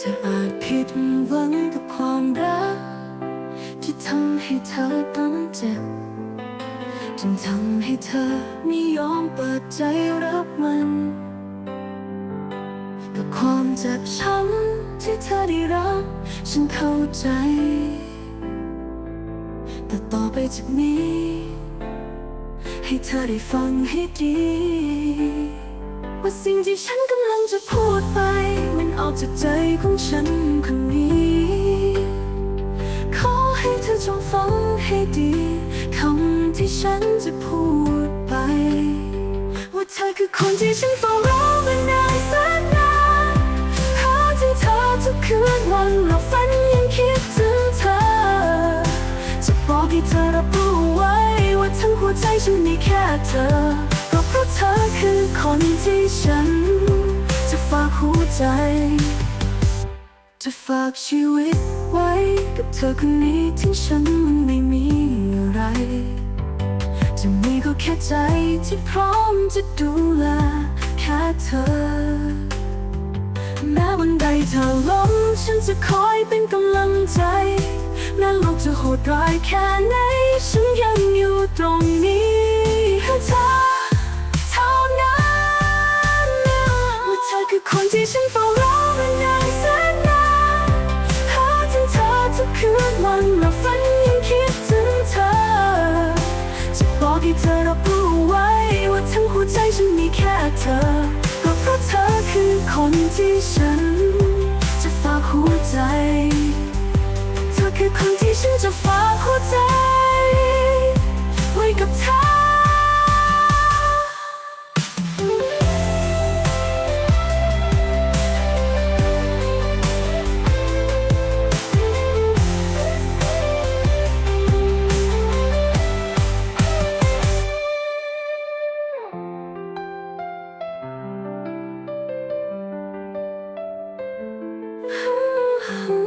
จะอาจผิดหวังกับความรัก ที่ทำให้เธอต้องเจ็บจนทำให้เธอไม่ยอมเปิดใจรับมันกับความเจ็บช้ำที่เธอได้รับ ฉันเข้าใจ แต่ต่อไปจากนี้ ให้เธอได้ฟังให้ดี ว่าสิ่งที่ฉันกำลังจะพูดไป มันออกจากใจของฉันคนนี้ ขอให้เธอจงฟังให้ดีคำที่ฉันจะพูดไป ว่าเธอคือคนที่ฉันเฝ้ารอมานานแสนนานหาถึงเธอทุกคืนวันหลับฝันยังคิดถึงเธอ จะบอกให้เธอรับรู้ไว้ ว่าทั้งหัวใจฉันมีแค่เธอ ฝากชีวิตไว้กับเธอคนนี้ถึงฉันมันไม่มีอะไร จะมีก็แค่ใจที่พร้อมจะดูแลแค่เธอ แม้วันใดเธอล้มฉันจะคอยเป็นกำลังใจแม้โลกจะโหดร้ายแค่ไหนฉันยังอยู่ตรงนี้ เธอ ก็เพราะเธอคือคนที่ฉัน 음